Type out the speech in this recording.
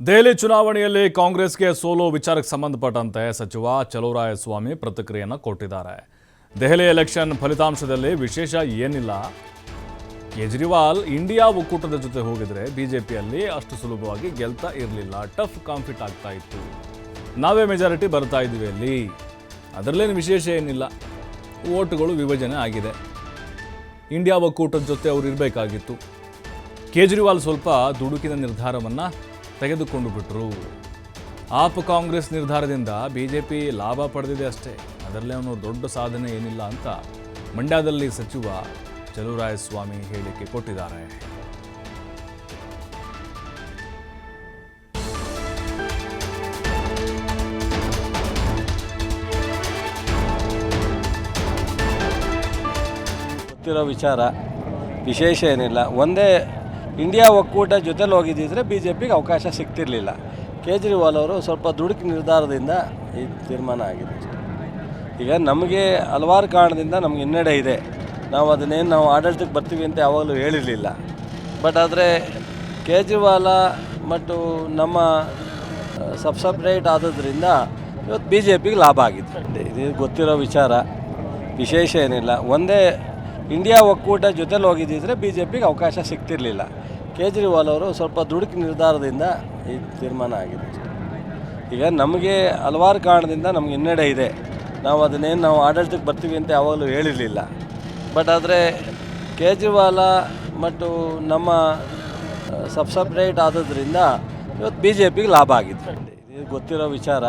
ದೆಹಲಿ ಚುನಾವಣೆಯಲ್ಲಿ ಕಾಂಗ್ರೆಸ್ಗೆ ಸೋಲೋ ವಿಚಾರಕ್ಕೆ ಸಂಬಂಧಪಟ್ಟಂತೆ ಸಚಿವ ಚಲುವರಾಯಸ್ವಾಮಿ ಪ್ರತಿಕ್ರಿಯೆಯನ್ನು ಕೊಟ್ಟಿದ್ದಾರೆ. ದೆಹಲಿ ಎಲೆಕ್ಷನ್ ಫಲಿತಾಂಶದಲ್ಲಿ ವಿಶೇಷ ಏನಿಲ್ಲ. ಕೇಜ್ರಿವಾಲ್ ಇಂಡಿಯಾ ಒಕ್ಕೂಟದ ಜೊತೆ ಹೋಗಿದ್ರೆ ಬಿಜೆಪಿಯಲ್ಲಿ ಅಷ್ಟು ಸುಲಭವಾಗಿ ಗೆಲ್ತಾ ಇರಲಿಲ್ಲ. ಟಫ್ ಕಾಂಫಿಟ್ ಆಗ್ತಾ ಇತ್ತು. ನಾವೇ ಮೆಜಾರಿಟಿ ಬರ್ತಾ ಇದ್ದೀವಿ ಅಲ್ಲಿ. ಅದರಲ್ಲೇನು ವಿಶೇಷ ಏನಿಲ್ಲ. ಓಟುಗಳು ವಿಭಜನೆ ಆಗಿದೆ. ಇಂಡಿಯಾ ಒಕ್ಕೂಟದ ಜೊತೆ ಅವರು ಇರಬೇಕಾಗಿತ್ತು. ಕೇಜ್ರಿವಾಲ್ ಸ್ವಲ್ಪ ದುಡುಕಿನ ನಿರ್ಧಾರವನ್ನು ತೆಗೆದುಕೊಂಡು ಬಿಟ್ಟರು ಆಪ್ ಕಾಂಗ್ರೆಸ್ ನಿರ್ಧಾರದಿಂದ ಬಿ ಜೆ ಪಿ ಲಾಭ ಪಡೆದಿದೆ ಅಷ್ಟೇ. ಅದರಲ್ಲೇ ಅವನು ದೊಡ್ಡ ಸಾಧನೆ ಏನಿಲ್ಲ ಅಂತ ಮಂಡ್ಯದಲ್ಲಿ ಸಚಿವ ಚಲುವರಾಯಸ್ವಾಮಿ ಹೇಳಿಕೆ ಕೊಟ್ಟಿದ್ದಾರೆ. ಗೊತ್ತಿರೋ ವಿಚಾರ ವಿಶೇಷ ಏನಿಲ್ಲ. ಒಂದೇ ಇಂಡಿಯಾ ಒಕ್ಕೂಟ ಜೊತೆಲಿ ಹೋಗಿದ್ದಿದ್ರೆ ಬಿ ಜೆ ಪಿಗೆ ಅವಕಾಶ ಸಿಗ್ತಿರಲಿಲ್ಲ. ಕೇಜ್ರಿವಾಲ್ ಅವರು ಸ್ವಲ್ಪ ದುಡುಕು ನಿರ್ಧಾರದಿಂದ ಈ ತೀರ್ಮಾನ ಆಗಿದೆ ಈಗ ನಮಗೆ ಹಲವಾರು ಕಾರಣದಿಂದ ನಮ್ಗೆ ಹಿನ್ನಡೆ ಇದೆ. ನಾವು ಅದನ್ನೇನು ನಾವು ಆಡಳಿತಕ್ಕೆ ಬರ್ತೀವಿ ಅಂತ ಯಾವಾಗಲೂ ಹೇಳಿರಲಿಲ್ಲ. ಬಟ್ ಆದರೆ ಕೇಜ್ರಿವಾಲ ಮತ್ತು ನಮ್ಮ ಸಬ್ ಸಪ್ರೇಟ್ ಆದದ್ರಿಂದ ಇವತ್ತು ಬಿ ಜೆ ಪಿಗೆ ಲಾಭ ಆಗಿದೆ. ಇದು ಗೊತ್ತಿರೋ ವಿಚಾರ. ವಿಶೇಷ ಏನಿಲ್ಲ. ಒಂದೇ, ಇಂಡಿಯಾ ಒಕ್ಕೂಟ ಜೊತೆಲಿ ಹೋಗಿದ್ದಿದ್ರೆ ಬಿ ಜೆ ಪಿಗೆ ಅವಕಾಶ ಸಿಗ್ತಿರ್ಲಿಲ್ಲ. ಕೇಜ್ರಿವಾಲ್ ಅವರು ಸ್ವಲ್ಪ ದುಡುಕಿ ನಿರ್ಧಾರದಿಂದ ಈ ತೀರ್ಮಾನ ಆಗಿದೆ. ಈಗ ನಮಗೆ ಹಲವಾರು ಕಾರಣದಿಂದ ನಮ್ಗೆ ಹಿನ್ನಡೆ ಇದೆ. ನಾವು ಅದನ್ನೇನು ನಾವು ಆಡಳಿತಕ್ಕೆ ಬರ್ತೀವಿ ಅಂತ ಯಾವಾಗಲೂ ಹೇಳಿರಲಿಲ್ಲ. ಬಟ್ ಆದರೆ ಕೇಜ್ರಿವಾಲ ಮತ್ತು ನಮ್ಮ ಸಬ್ ಸಪ್ರೇಟ್ ಆದದ್ರಿಂದ ಇವತ್ತು ಬಿ ಜೆ ಪಿಗೆ ಲಾಭ ಆಗಿದೆ. ಇದು ಗೊತ್ತಿರೋ ವಿಚಾರ.